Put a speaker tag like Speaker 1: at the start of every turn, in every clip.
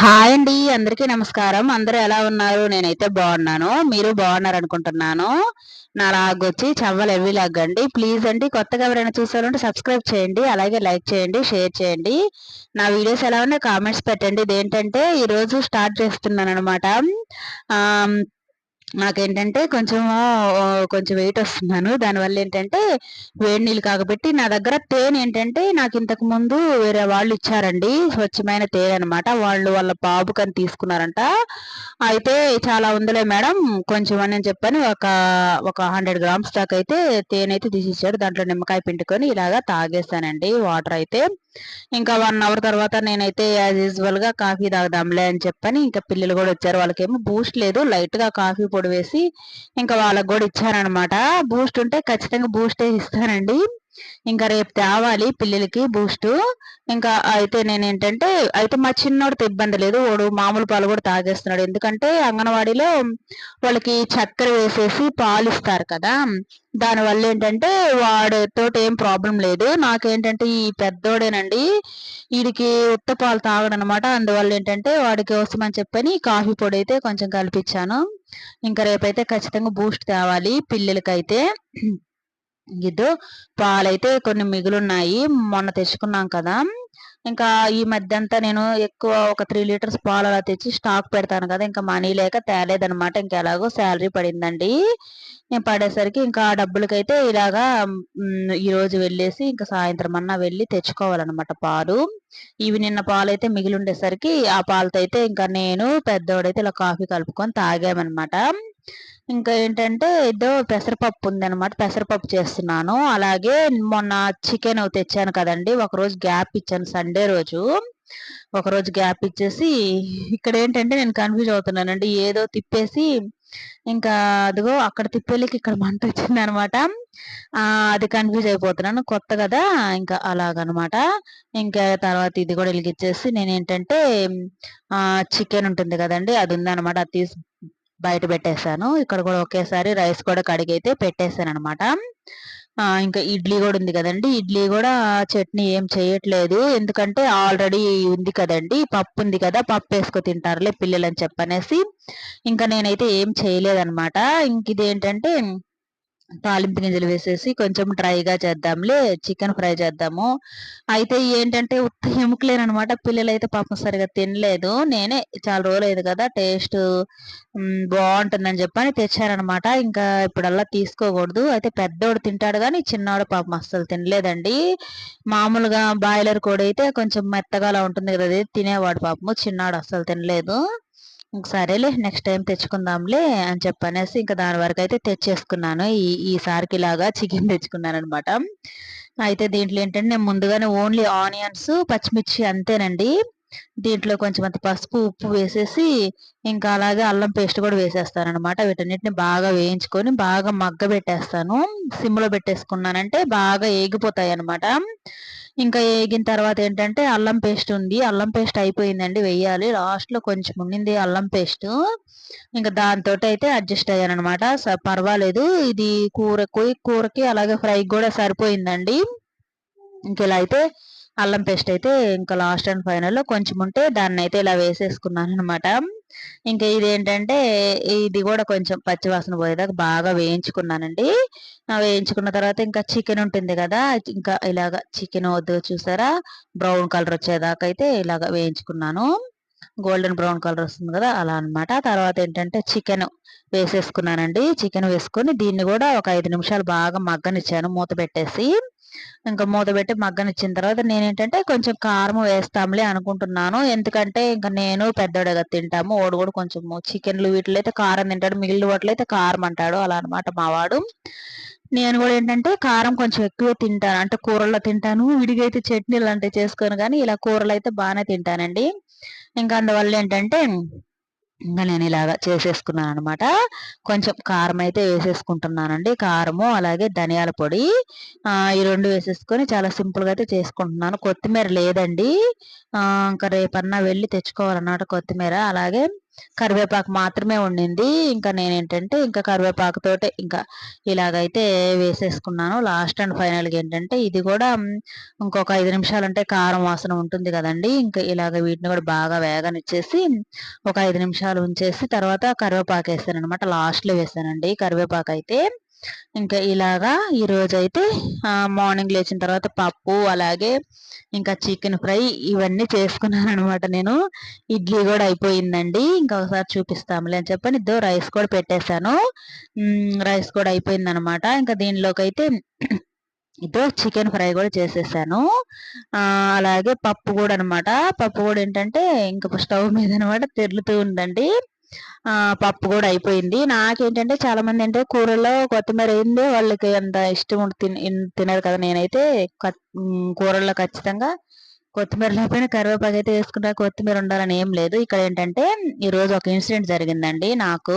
Speaker 1: Hi అండి అందరికీ నమస్కారం. అందరూ ఎలా ఉన్నారు? నేనైతే బాగున్నాను. మీరు బాగున్నారు అనుకుంటున్నాను నా లాగ్ వచ్చి చవ్వలు ఎవి లాగండి ప్లీజ్ అండి కొత్తగా ఎవరైనా చూసారంటే సబ్స్క్రైబ్ చేయండి అలాగే లైక్ చేయండి షేర్ చేయండి. నా వీడియోస్ ఎలా ఉన్నాయి కామెంట్స్ పెట్టండి. ఇదేంటంటే ఈరోజు స్టార్ట్ చేస్తున్నాను అనమాట నాకేంటంటే కొంచెం కొంచెం వెయిట్ వస్తున్నాను. దానివల్ల ఏంటంటే వేడి నీళ్ళు కాకపెట్టి నా దగ్గర తేనె ఏంటంటే నాకు ఇంతకు ముందు వేరే వాళ్ళు ఇచ్చారండి. స్వచ్ఛమైన తేనె అనమాట వాళ్ళు వాళ్ళ బాబుకని తీసుకున్నారంట. అయితే చాలా ఉందిలే మేడం. కొంచెం అని చెప్పని. ఒక ఒక హండ్రెడ్ గ్రామ్స్ దాకా అయితే తేనె అయితే తీసిచ్చాడు దాంట్లో నిమ్మకాయ పిండుకొని ఇలాగా తాగేస్తానండి వాటర్ అయితే. ఇంకా వన్ అవర్ తర్వాత నేనైతే యాజ్ యూజువల్గా కాఫీ తాగుదాంలే అని చెప్పని ఇంకా పిల్లలు కూడా వచ్చారు. వాళ్ళకేమో బూస్ట్ లేదు. లైట్గా కాఫీ పొడి వేసి ఇంకా వాళ్ళకి కూడా ఇచ్చారనమాట బూస్ట్ ఉంటే ఖచ్చితంగా బూస్టే ఇస్తానండి. ఇంకా రేపు తేవాలి పిల్లలకి బూస్ట్ ఇంకా అయితే నేను ఏంటంటే అయితే మా చిన్నోడితో ఇబ్బంది లేదు. వాడు మామూలు పాలు కూడా తాగేస్తున్నాడు. ఎందుకంటే అంగన్వాడీలో వాళ్ళకి చక్కెర వేసేసి పాలు ఇస్తారు కదా. దానివల్ల ఏంటంటే వాడితో ఏం ప్రాబ్లం లేదు. నాకేంటంటే ఈ పెద్దోడేనండి వీడికి ఉత్త పాలు తాగడం అనమాట అందువల్ల ఏంటంటే వాడికి వస్తామని చెప్పని కాఫీ పొడి అయితే కొంచెం కల్పించాను. ఇంకా రేపైతే ఖచ్చితంగా బూస్ట్ తేవాలి పిల్లలకైతే. ఇదో పాలైతే కొన్ని మిగులున్నాయి. మొన్న తెచ్చుకున్నాం కదా. ఇంకా ఈ మధ్య అంతా నేను ఎక్కువ ఒక త్రీ లీటర్స్ పాలు అలా తెచ్చి స్టాక్ పెడతాను కదా. ఇంకా మనీ లేక తేలేదనమాట ఇంకా ఎలాగో శాలరీ పడిందండి. నేను పడేసరికి ఇంకా ఆ డబ్బులకైతే ఇలాగా ఈ రోజు వెళ్ళేసి ఇంకా సాయంత్రం అన్నా వెళ్ళి తెచ్చుకోవాలన్నమాట పాలు. ఇవి నిన్న పాలు అయితే మిగిలి ఉండేసరికి ఆ పాలతో అయితే ఇంకా నేను పెద్దోడైతే ఇలా కాఫీ కలుపుకొని తాగామన్నమాట. ఇంకా ఏంటంటే ఏదో పెసరపప్పు ఉందనమాట పెసరపప్పు చేస్తున్నాను. అలాగే మొన్న చికెన్ తెచ్చాను కదండి. ఒకరోజు గ్యాప్ ఇచ్చాను సండే రోజు. ఒకరోజు గ్యాప్ ఇచ్చేసి ఇక్కడ ఏంటంటే నేను కన్ఫ్యూజ్ అవుతున్నానండి. ఏదో తిప్పేసి ఇంకా అదిగో అక్కడ తిప్పేళ్ళకి ఇక్కడ మంట వచ్చింది అనమాట అది కన్ఫ్యూజ్ అయిపోతున్నాను. కొత్త కదా ఇంకా అలాగనమాట ఇంకా తర్వాత ఇది కూడా వెలిగిచ్చేసి నేను ఏంటంటే చికెన్ ఉంటుంది కదండి అది ఉందన్నమాట. అది తీసి బయట పెట్టేశాను. ఇక్కడ కూడా ఒకేసారి రైస్ కూడా కడిగైతే పెట్టేశాను అనమాట ఇంకా ఇడ్లీ కూడా ఉంది కదండి. ఇడ్లీ కూడా చట్నీ ఏం చేయట్లేదు. ఎందుకంటే ఆల్రెడీ ఉంది కదండి. పప్పు ఉంది కదా పప్పు వేసుకో తింటారులే పిల్లలని చెప్పనేసి. ఇంకా నేనైతే ఏం చేయలేదన్నమాట ఇంక ఇదేంటంటే తాలింపు గింజలు వేసేసి కొంచెం డ్రైగా చేద్దాంలే చికెన్ ఫ్రై చేద్దాము. అయితే ఏంటంటే ఉత్త ఎముకలేనమాట పిల్లలు అయితే పాపం సరిగా తినలేదు. నేనే చాలా రోజులు అయింది కదా టేస్ట్ బాగుంటుందని చెప్పని తెచ్చారనమాట ఇంకా ఇప్పుడల్లా తీసుకోకూడదు. అయితే పెద్దోడు తింటాడు కానీ చిన్నవాడు పాపం అస్సలు తినలేదండి. మామూలుగా బాయిలర్ కోడి అయితే కొంచెం మెత్తగా ఉంటుంది కదా అది తినేవాడు పాపము. చిన్నాడు అస్సలు తినలేదు. సరేలే నెక్స్ట్ టైం తెచ్చుకుందాంలే అని చెప్పనేసి ఇంకా దాని వరకు అయితే తెచ్చేసుకున్నాను. ఈ ఈసారికి లాగా చికెన్ తెచ్చుకున్నాను అనమాట అయితే దీంట్లో ఏంటంటే నేను ముందుగానే ఓన్లీ ఆనియన్స్ పచ్చిమిర్చి అంతేనండి. దీంట్లో కొంచెం అంత పసుపు ఉప్పు వేసేసి ఇంకా అలాగే అల్లం పేస్ట్ కూడా వేసేస్తాను అనమాట వీటన్నిటిని బాగా వేయించుకొని బాగా మగ్గ పెట్టేస్తాను సిమ్లో పెట్టేసుకున్నానంటే బాగా ఏగిపోతాయి అనమాట ఇంకా ఏగిన తర్వాత ఏంటంటే అల్లం పేస్ట్ ఉంది. అల్లం పేస్ట్ అయిపోయిందండి వెయ్యాలి లాస్ట్లో కొంచెం ఉండింది అల్లం పేస్ట్. ఇంకా దాంతో అయితే అడ్జస్ట్ అయ్యాను అనమాట పర్వాలేదు. ఇది కూరకు కూరకి అలాగే ఫ్రైకి కూడా సరిపోయిందండి. ఇంకెలా అయితే అల్లం పేస్ట్ అయితే ఇంకా లాస్ట్ అండ్ ఫైనల్లో కొంచెం ఉంటే దాన్ని అయితే ఇలా వేసేసుకున్నాను అనమాట ఇంకా ఇదేంటంటే ఇది కూడా కొంచెం పచ్చివాసన పోయేదాకా బాగా వేయించుకున్నానండి. వేయించుకున్న తర్వాత ఇంకా చికెన్ ఉంటుంది కదా ఇంకా ఇలాగ చికెన్ వద్దు చూసారా? బ్రౌన్ కలర్ వచ్చేదాకా అయితే ఇలాగ వేయించుకున్నాను. గోల్డెన్ బ్రౌన్ కలర్ వస్తుంది కదా అలా అనమాట తర్వాత ఏంటంటే చికెన్ వేసేసుకున్నానండి. చికెన్ వేసుకొని దీన్ని కూడా ఒక ఐదు నిమిషాలు బాగా మగ్గనిచ్చాను మూత పెట్టేసి. ఇంకా మూత పెట్టి మగ్గనిచ్చిన తర్వాత నేనేంటంటే కొంచెం కారం వేస్తాంలే అనుకుంటున్నాను. ఎందుకంటే ఇంకా నేను పెద్దోడగా తింటాము. ఓడు కూడా కొంచెం చికెన్లు వీటిలో అయితే కారం తింటాడు. మిగిలిన వాటిలో అయితే కారం అంటాడు. అలా అనమాట మావాడు నేను కూడా ఏంటంటే కారం కొంచెం ఎక్కువ తింటాను. అంటే కూరల్లో తింటాను. విడిగా అయితే చట్నీలు అంటే చేసుకోను కానీ ఇలా కూరలు అయితే బాగానే తింటానండి. ఇంకా అందువల్ల ఏంటంటే ఇంకా నేను ఇలాగా చేసేసుకున్నాను అనమాట కొంచెం కారం అయితే వేసేసుకుంటున్నానండి. కారము అలాగే ధనియాల పొడి ఈ రెండు వేసేసుకొని చాలా సింపుల్గా అయితే చేసుకుంటున్నాను. కొత్తిమీర లేదండి. ఇంకా రేపన్నా వెళ్ళి తెచ్చుకోవాలన్నమాట కొత్తిమీర. అలాగే కరివేపాకు మాత్రమే ఉండింది ఇంకా నేను ఏంటంటే ఇంకా కరివేపాకుతోటే ఇంకా ఇలాగైతే వేసేసుకున్నాను. లాస్ట్ అండ్ ఫైనల్గా ఏంటంటే ఇది కూడా ఇంకొక ఐదు నిమిషాలు అంటే కారం వాసన ఉంటుంది కదండి. ఇంకా ఇలాగ వీటిని కూడా బాగా వేగనిచ్చేసి ఒక ఐదు నిమిషాలు ఉంచేసి తర్వాత కరివేపాకు వేసాను అనమాట లాస్ట్లో వేసానండి కరివేపాకు అయితే ఇంకా ఇలాగా ఈరోజు అయితే మార్నింగ్ లేచిన తర్వాత పప్పు అలాగే ఇంకా చికెన్ ఫ్రై ఇవన్నీ చేసుకున్నాను అనమాట నేను. ఇడ్లీ కూడా అయిపోయిందండి. ఇంకా ఒకసారి చూపిస్తాములే అని చెప్పని ఇద్దరు రైస్ కూడా పెట్టేశాను. రైస్ కూడా అయిపోయింది అనమాట ఇంకా దీనిలోకి అయితే ఇదో చికెన్ ఫ్రై కూడా చేసేసాను. అలాగే పప్పు కూడా అనమాట పప్పు కూడా ఏంటంటే ఇంకా స్టవ్ మీద అనమాట తెరులుతూ ఉందండి. పప్పు కూడా అయిపోయింది. నాకేంటంటే చాలా మంది అంటే కూరల్లో కొత్తిమీర అయింది వాళ్ళకి అంత ఇష్టం తినరు కదా నేనైతే. కూరల్లో ఖచ్చితంగా కొత్తిమీర పైన కరివేపాకు అయితే వేసుకుంటా కొత్తిమీర ఉండాలని ఏం లేదు. ఇక్కడ ఏంటంటే ఈరోజు ఒక ఇన్సిడెంట్ జరిగిందండి. నాకు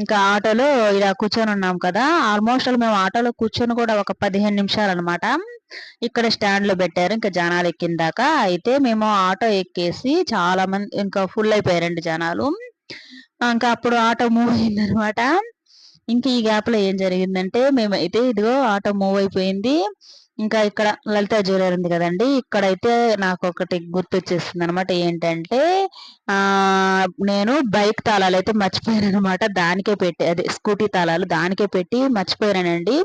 Speaker 1: ఇంకా ఆటోలో ఇలా కూర్చొని ఉన్నాం కదా ఆల్మోస్ట్ మేము ఆటోలో కూర్చొని కూడా ఒక పదిహేను నిమిషాలు అనమాట ఇక్కడ స్టాండ్లో పెట్టారు ఇంకా జనాలు ఎక్కిందాక. అయితే మేము ఆటో ఎక్కేసి చాలా మంది ఇంకా ఫుల్ అయిపోయారండి జనాలు. ఇంకా అప్పుడు ఆటో మూవ్ అయిందనమాట ఇంకా ఈ గ్యాప్లో ఏం జరిగిందంటే మేమైతే ఇదిగో ఆటో మూవ్ అయిపోయింది. ఇంకా ఇక్కడ లలిత జ్యువెలరీ ఉంది కదండి. ఇక్కడైతే నాకు ఒకటి గుర్తొచ్చేస్తుంది అనమాట ఏంటంటే ఆ నేను బైక్ తాళాలు అయితే మర్చిపోయాను అనమాట దానికే పెట్టి అదే స్కూటీ తాళాలు దానికే పెట్టి మర్చిపోయానండి.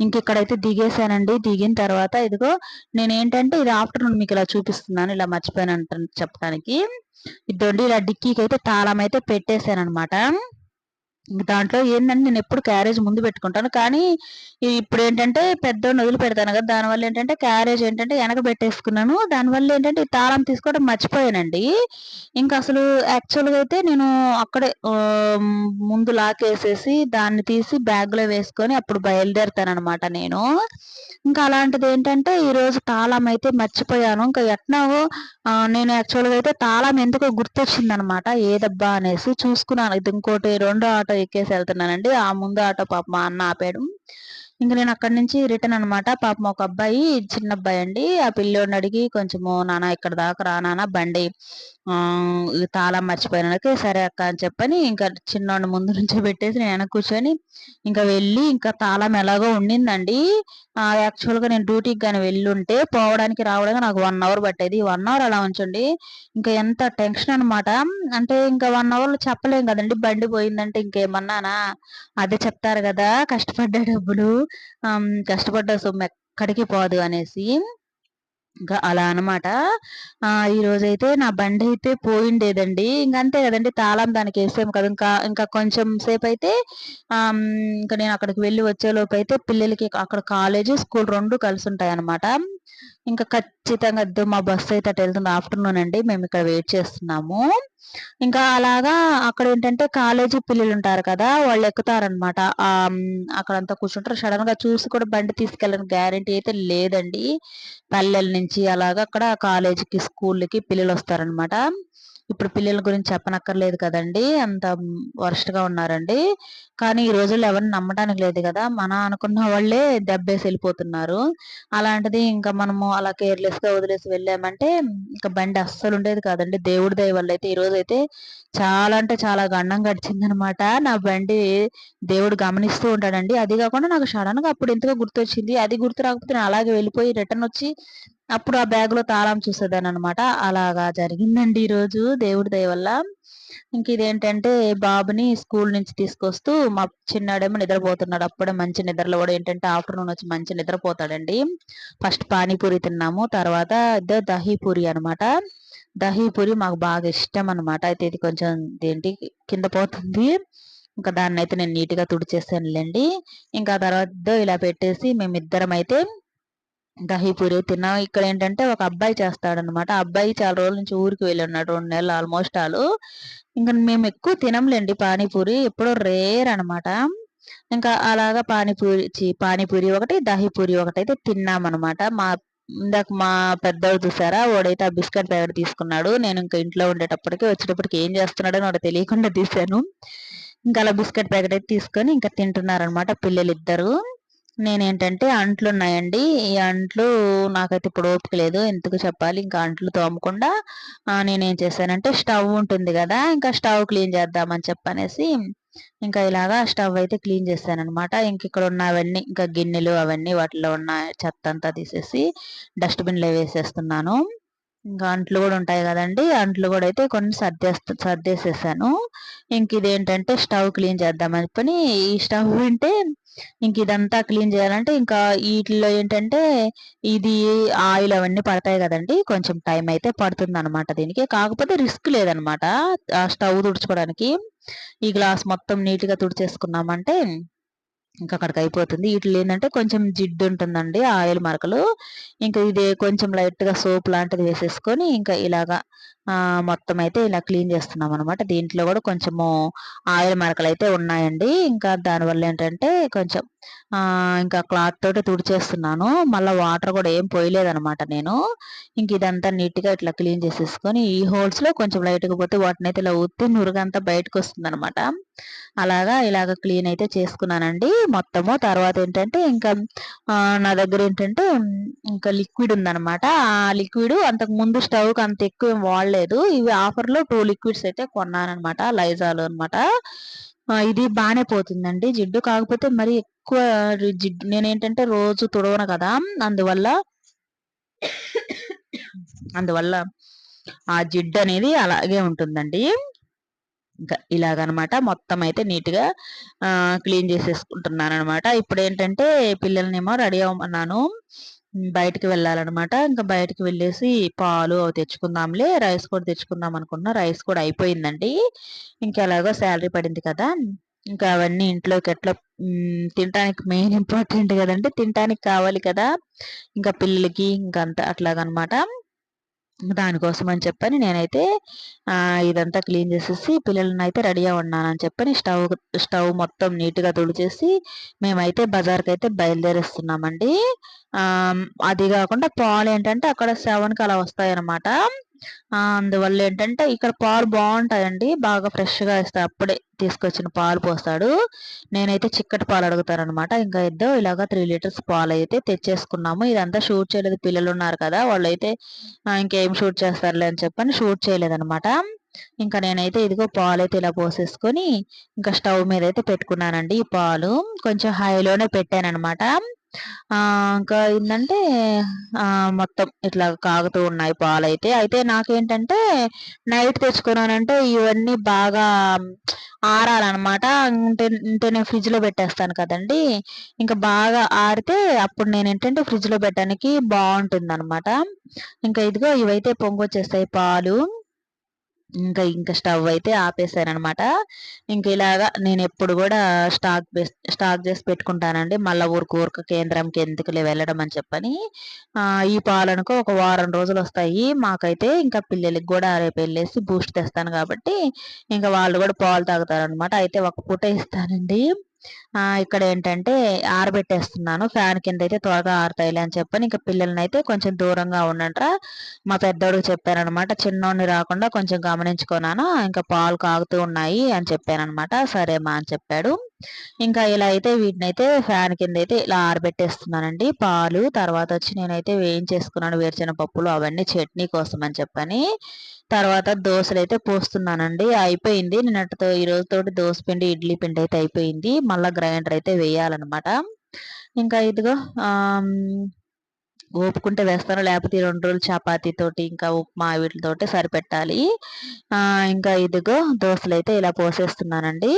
Speaker 1: ఇంక ఇక్కడైతే దిగేసానండి దిగిన తర్వాత ఇదిగో నేను ఏంటంటే ఇది ఆఫ్టర్నూన్ మీకు ఇలా చూపిస్తున్నాను. ఇలా మర్చిపోయాను అంట చెప్పడానికి ఇదండి ఇలా డిక్కీకి అయితే తాళం అయితే పెట్టేశాను అనమాట దాంట్లో ఏంటంటే నేను ఎప్పుడు క్యారేజ్ ముందు పెట్టుకుంటాను. కానీ ఇప్పుడు ఏంటంటే పెద్ద వదిలి పెడతాను కదా దానివల్ల ఏంటంటే క్యారేజ్ ఏంటంటే వెనక పెట్టేసుకున్నాను దానివల్ల ఏంటంటే తాళం తీసుకోవడం మర్చిపోయానండి. ఇంకా అసలు యాక్చువల్గా అయితే నేను అక్కడే ముందు లాకేసేసి దాన్ని తీసి బ్యాగ్లో వేసుకొని అప్పుడు బయలుదేరుతాను అనమాట నేను. ఇంకా అలాంటిది ఏంటంటే ఈరోజు తాళం అయితే మర్చిపోయాను. ఇంకా ఎట్నావో నేను యాక్చువల్గా అయితే తాళం ఎందుకో గుర్తొచ్చింది అనమాట ఏదబ్బా అనేసి చూసుకున్నాను. ఇది ఇంకోటి రెండో ఆటో ఎక్కేసి వెళ్తున్నానండి. ఆ ముందు ఆటో పాప మా అన్న ఆపాడు. ఇంక నేను అక్కడి నుంచి రిటర్న్ అనమాట. పాపం ఒక అబ్బాయి చిన్న అబ్బాయి అండి. ఆ పిల్లోడిని అడిగి కొంచెము నాన్న ఇక్కడ దాకా రా నాన్న బండి తాళం మర్చిపోయినాకే సరే అక్క అని చెప్పని ఇంకా చిన్నోడిని ముందు నుంచి పెట్టేసి నేను వెనక కూర్చొని ఇంకా వెళ్ళి ఇంకా తాళం ఎలాగో ఉండిందండి. యాక్చువల్గా నేను డ్యూటీకి కానీ వెళ్ళుంటే పోవడానికి రావడానికి నాకు వన్ అవర్ పట్టేది. వన్ అవర్ అలా ఉంచండి. ఇంకా ఎంత టెన్షన్ అనమాట అంటే ఇంకా వన్ అవర్లో చెప్పలేం కదండి. బండి పోయిందంటే ఇంకేమన్నానా? అదే చెప్తారు కదా కష్టపడ్డ డబ్బులు కష్టపడ్డ సొమ్ము ఎక్కడికి పోదు అనేసి. ఇంకా అలా అనమాట ఈరోజైతే నా బండి అయితే పోయిండేదండి. ఇంకా అంతే కదండి తాళం దానికి వేసాము కదా. ఇంకా ఇంకా కొంచెం సేపు అయితే ఇంకా నేను అక్కడికి వెళ్ళి వచ్చేలోపు అయితే పిల్లలకి అక్కడ కాలేజీ స్కూల్ రెండు కలిసి ఉంటాయి అనమాట ఇంకా ఖచ్చితంగా మా బస్సు అయితే అటు వెళ్తుంది. ఆఫ్టర్నూన్ అండి. మేము ఇక్కడ వెయిట్ చేస్తున్నాము. ఇంకా అలాగా అక్కడ ఏంటంటే కాలేజీ పిల్లలు ఉంటారు కదా వాళ్ళు ఎక్కుతారనమాట అక్కడంతా కూర్చుంటారు. సడన్గా చూసి కూడా బండి తీసుకెళ్ళని గ్యారంటీ అయితే లేదండి. పల్లెల నుంచి అలాగా అక్కడ కాలేజీకి స్కూల్కి పిల్లలు వస్తారనమాట ఇప్పుడు పిల్లల గురించి చెప్పనక్కర్లేదు కదండి. అంత గా ఉన్నారండి. కానీ ఈ రోజుల్లో ఎవరిని నమ్మడానికి లేదు కదా. మన అనుకున్న వాళ్ళే దెబ్బేసి వెళ్ళిపోతున్నారు. అలాంటిది ఇంకా మనము అలా కేర్లెస్గా వదిలేసి వెళ్ళామంటే ఇంకా బండి అస్సలు ఉండేది కాదండి. దేవుడి దయ వల్ల అయితే ఈ రోజు అయితే చాలా అంటే చాలా గండం గడిచిందనమాట. నా బండి దేవుడు గమనిస్తూ ఉంటాడండి. అది కాకుండా నాకు సడన్గా అప్పుడు ఎంతగా గుర్తొచ్చింది. అది గుర్తు రాకపోతే నేను అలాగే వెళ్ళిపోయి రిటర్న్ వచ్చి అప్పుడు ఆ బ్యాగ్లో తాళం చూసేదాన్ని అనమాట అలాగా జరిగిందండి ఈ రోజు దేవుడి దయ వల్ల. ఇంక ఇదేంటంటే బాబుని స్కూల్ నుంచి తీసుకొస్తూ మా చిన్నాడేమో నిద్రపోతున్నాడు. అప్పుడే మంచి నిద్రలో కూడా ఏంటంటే ఆఫ్టర్నూన్ వచ్చి మంచి నిద్రపోతాడండి. ఫస్ట్ పానీపూరి తిన్నాము తర్వాత దహీపూరి అనమాట దహీపూరి మాకు బాగా ఇష్టం అనమాట అయితే ఇది కొంచెం దేంటి కింద పోతుంది. ఇంకా దాన్ని అయితే నేను నీట్గా తుడిచేసానులేండి. ఇంకా తర్వాత ఇలా పెట్టేసి మేమిద్దరం అయితే దహీపూరి తిన్నాం. ఇక్కడ ఏంటంటే ఒక అబ్బాయి చేస్తాడనమాట అబ్బాయి చాలా రోజుల నుంచి ఊరికి వెళ్ళి ఉన్నాడు రెండు నెలలు ఆల్మోస్ట్ ఆలు. ఇంకా మేము ఎక్కువ తినంలేండి పానీపూరి. ఎప్పుడో రేర్ అనమాట ఇంకా అలాగా పానీపూరి పానీపూరి ఒకటి దహీపూరి ఒకటి అయితే తిన్నామన్నమాట. మా ఇందాక మా పెద్దవాడు చూసారా? వాడైతే ఆ బిస్కెట్ ప్యాకెట్ తీసుకున్నాడు. నేను ఇంకా ఇంట్లో ఉండేటప్పటికి వచ్చేటప్పటికి ఏం చేస్తున్నాడని వాడు తెలియకుండా తీశాను. ఇంకా అలా బిస్కెట్ ప్యాకెట్ అయితే తీసుకొని ఇంకా తింటున్నారనమాట పిల్లలు ఇద్దరు నేనేంటంటే అంట్లు ఉన్నాయండి ఈ అంట్లు నాకైతే ఇప్పుడు ఓపిక లేదు. ఎందుకు చెప్పాలి? ఇంకా అంట్లు తోమకుండా నేనేం చేశానంటే స్టవ్ ఉంటుంది కదా ఇంకా స్టవ్ క్లీన్ చేద్దామని చెప్పనేసి ఇంకా ఇలాగా స్టవ్ అయితే క్లీన్ చేశాను అనమాట ఇంక ఇక్కడ ఉన్నవన్నీ ఇంకా గిన్నెలు అవన్నీ వాటిలో ఉన్న చెత్త అంతా తీసేసి డస్ట్బిన్లో వేసేస్తున్నాను. ఇంకా అంట్లు కూడా ఉంటాయి కదండి. అంట్లు కూడా అయితే కొన్ని సర్దేస్త సర్దేసేసాను. ఇంక ఇదేంటంటే స్టవ్ క్లీన్ చేద్దామని పని ఈ స్టవ్ అంటే ఇంక ఇదంతా క్లీన్ చేయాలంటే ఇంకా వీటిలో ఏంటంటే ఇది ఆయిల్ అవన్నీ పడతాయి కదండి. కొంచెం టైం అయితే పడుతుంది అనమాట దీనికి. కాకపోతే రిస్క్ లేదనమాట ఆ స్టవ్ తుడుచుకోవడానికి. ఈ గ్లాస్ మొత్తం నీట్గా తుడిచేసుకున్నామంటే ఇంకా అక్కడికి అయిపోతుంది. వీటిలో ఏంటంటే కొంచెం జిడ్డు ఉంటుందండి ఆయిల్ మరకలు. ఇంకా ఇది కొంచెం లైట్గా సోప్ లాంటిది వేసేసుకొని ఇంకా ఇలాగా మొత్తం అయితే ఇలా క్లీన్ చేస్తున్నాం అనమాట దీంట్లో కూడా కొంచెము ఆయిల్ మరకలు అయితే ఉన్నాయండి. ఇంకా దానివల్ల ఏంటంటే కొంచెం ఇంకా క్లాత్ తోటి తుడిచేస్తున్నాను. మళ్ళీ వాటర్ కూడా ఏం పోయలేదనమాట నేను. ఇంక ఇదంతా నీట్గా ఇట్లా క్లీన్ చేసేసుకొని ఈ హోల్స్లో కొంచెం లైట్గా పోతే వాటిని అయితే ఇలా ఉత్తి నురుగంతా బయటకు వస్తుంది అనమాట అలాగా ఇలాగ క్లీన్ అయితే చేసుకున్నానండి. మొత్తము తర్వాత ఏంటంటే ఇంకా నా దగ్గర ఏంటంటే ఇంకా లిక్విడ్ ఉందనమాట ఆ లిక్విడ్ అంతకు ముందు స్టవ్కి అంత ఎక్కువ ఏం వాడలేదు. ఇవి ఆఫర్లో టూ లిక్విడ్స్ అయితే కొన్నానమాట లైజాలు అనమాట ఇది బాగానే పోతుందండి జిడ్డు. కాకపోతే మరి ఎక్కువ జిడ్డు నేనేంటంటే రోజు తుడవను కదా అందువల్ల అందువల్ల ఆ జిడ్డు అనేది అలాగే ఉంటుందండి. ఇంకా ఇలాగనమాట మొత్తం అయితే నీట్గా క్లీన్ చేసేసుకుంటున్నాను అనమాట ఇప్పుడు ఏంటంటే పిల్లల్నేమో రెడీ అవ్వమన్నాను. బయటికి వెళ్ళాలన్నమాట. ఇంకా బయటికి వెళ్ళేసి పాలు అవి తెచ్చుకుందాంలే రైస్ కూడా తెచ్చుకుందాం అనుకున్నా. రైస్ కూడా అయిపోయిందండి. ఇంకా ఎలాగో శాలరీ పడింది కదా. ఇంకా అవన్నీ ఇంట్లోకి ఎట్లా తినడానికి మెయిన్ ఇంపార్టెంట్ కదండి. తినడానికి కావాలి కదా. ఇంకా పిల్లలకి ఇంకా అంత అట్లాగనమాట. దానికోసం అని చెప్పని నేనైతే ఇదంతా క్లీన్ చేసేసి పిల్లలని అయితే రెడీగా ఉన్నానని చెప్పని స్టవ్ స్టవ్ మొత్తం నీట్గా తుడిచేసి మేమైతే బజార్కి అయితే బయలుదేరేస్తున్నామండి అది కాకుండా పాలు ఏంటంటే అక్కడ సెవెన్కి అలా వస్తాయన్నమాట. అందువల్ల ఏంటంటే ఇక్కడ పాలు బాగుంటాయండి. బాగా ఫ్రెష్గా ఇస్తాయి అప్పుడే తీసుకొచ్చిన పాలు పోస్తాడు. నేనైతే చిక్కటి పాలు అడుగుతానమాట ఇంకా ఇద్దరు ఇలాగా త్రీ లీటర్స్ పాలు అయితే తెచ్చేసుకున్నాము. ఇదంతా షూట్ చేయలేదు. పిల్లలు ఉన్నారు కదా వాళ్ళు అయితే ఇంకేం షూట్ చేస్తారులే అని చెప్పని షూట్ చేయలేదన్నమాట. ఇంకా నేనైతే ఇదిగో పాలు అయితే ఇలా పోసేసుకొని ఇంకా స్టవ్ మీద అయితే పెట్టుకున్నానండి ఈ పాలు. కొంచెం హైలోనే పెట్టాను ఇంకా ఏంటంటే మొత్తం ఇట్లా కాగుతూ ఉన్నాయి పాలు అయితే అయితే నాకేంటంటే నైట్ తెచ్చుకున్నానంటే ఇవన్నీ బాగా ఆరాలన్నమాట అంటే అంటే నేను ఫ్రిడ్జ్లో పెట్టేస్తాను కదండి. ఇంకా బాగా ఆరితే అప్పుడు నేను ఏంటంటే ఫ్రిడ్జ్లో పెట్టడానికి బాగుంటుంది అనమాట ఇంకా ఇదిగో ఇవైతే పొంగొచ్చేస్తాయి పాలు. ఇంకా ఇంకా స్టవ్ అయితే ఆపేసారనమాట ఇంకా ఇలాగా నేను ఎప్పుడు కూడా స్టాక్ స్టాక్ చేసి పెట్టుకుంటానండి. మళ్ళీ ఊరికి ఊరిక కేంద్రంకి ఎందుకులే వెళ్ళడం అని చెప్పని. ఈ పాలనుకో ఒక వారం రోజులు వస్తాయి. మాకైతే ఇంకా పిల్లలకి కూడా రేపు వెళ్ళేసి బూస్ట్ తెస్తాను కాబట్టి ఇంకా వాళ్ళు కూడా పాలు తాగుతారనమాట. అయితే ఒక పూట ఇస్తానండి. ఇక్కడ ఏంటంటే ఆరబెట్టేస్తున్నాను. ఫ్యాన్ కింద అయితే త్వరగా ఆరుతాయిలే అని చెప్పని ఇంకా పిల్లల్ని అయితే కొంచెం దూరంగా ఉండంట్రా మా పెద్దోడికి చెప్పారనమాట చిన్నోడిని రాకుండా కొంచెం గమనించుకున్నాను ఇంకా పాలు కాగుతూ ఉన్నాయి అని చెప్పానమాట సరేమా అని చెప్పాడు. ఇంకా ఇలా అయితే వీటిని అయితే ఫ్యాన్ కింద అయితే ఇలా ఆరబెట్టేస్తున్నానండి. పాలు తర్వాత వచ్చి నేనైతే వేయించేసుకున్నాను వేరుచిన పప్పులు అవన్నీ చట్నీ కోసం అని చెప్పని. తర్వాత దోశలు అయితే పోస్తున్నానండి. అయిపోయింది. నిన్నటితో ఈ రోజుతోటి దోశ పిండి ఇడ్లీ పిండి అయితే అయిపోయింది. మళ్ళీ గ్రైండర్ అయితే వేయాలన్నమాట. ఇంకా ఇదిగో ఓపుకుంటే వేస్తాను. లేకపోతే రెండు రోజులు చపాతీ తోటి ఇంకా ఉప్మా వీటితోటి సరిపెట్టాలి. ఇంకా ఇదిగో దోశలు అయితే ఇలా పోసేస్తున్నానండి.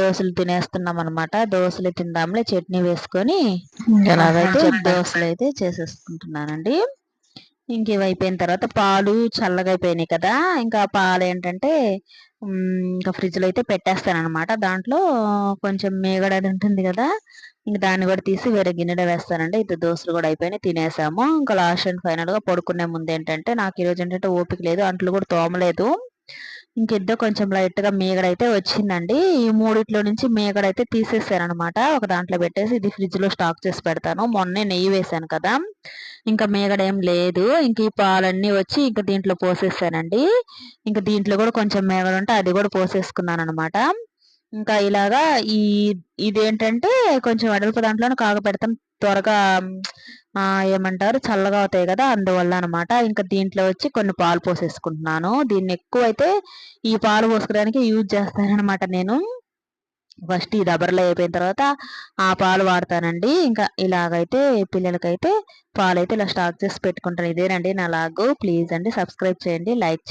Speaker 1: దోశలు తినేస్తున్నాం అనమాట దోశలు తిందాంలే చట్నీ వేసుకొని ఎలాగైతే దోశలు అయితే చేసేసుకుంటున్నానండి. ఇంకేమైపోయిన తర్వాత పాలు చల్లగా అయిపోయినాయి కదా ఇంకా పాలు ఏంటంటే ఇంకా ఫ్రిడ్జ్లో అయితే పెట్టేస్తాను అనమాట దాంట్లో కొంచెం మేగడ ఉంటుంది కదా ఇంక దాన్ని కూడా తీసి వేరే గిన్నెలో వేస్తానండి. ఇది దోశలు కూడా అయిపోయినాయి తినేసాము. ఇంకా లాస్ట్ అండ్ ఫైనల్గా పడుకునే ముందు ఏంటంటే నాకు ఈరోజు ఏంటంటే ఓపిక లేదు అంట్లు కూడా తోమలేదు. ఇంకిద్దరు కొంచెం లైట్గా మేగడైతే వచ్చిందండి. ఈ మూడిట్లో నుంచి మేగడైతే తీసేసారనమాట ఒక దాంట్లో పెట్టేసి ఇది ఫ్రిడ్జ్లో స్టాక్ చేసి పెడతాను. మొన్నే నెయ్యి వేసాను కదా. ఇంకా మేగడేం ఏం లేదు. ఇంక ఈ పాలన్నీ వచ్చి ఇంకా దీంట్లో పోసేసానండి. ఇంకా దీంట్లో కూడా కొంచెం మేగడ ఉంటే అది కూడా పోసేసుకున్నాను అనమాట ఇంకా ఇలాగా ఈ ఇదేంటంటే కొంచెం వెడల్పు దాంట్లోనే కాగపెడతాం త్వరగా ఏమంటారు చల్లగా అవుతాయి కదా అందువల్ల అనమాట ఇంకా దీంట్లో వచ్చి కొన్ని పాలు పోసేసుకుంటున్నాను. దీన్ని ఎక్కువ అయితే ఈ పాలు పోసుకోవడానికి యూజ్ చేస్తానన్నమాట నేను. ఫస్ట్ ఈ దబర్లో అయిపోయిన తర్వాత ఆ పాలు వాడతానండి. ఇంకా ఇలాగైతే పిల్లలకైతే పాలు అయితే ఇలా స్టాక్ చేసి పెట్టుకుంటాను. ఇదేనండి నా లాగు. ప్లీజ్ అండి సబ్స్క్రైబ్ చేయండి లైక్ చేయండి.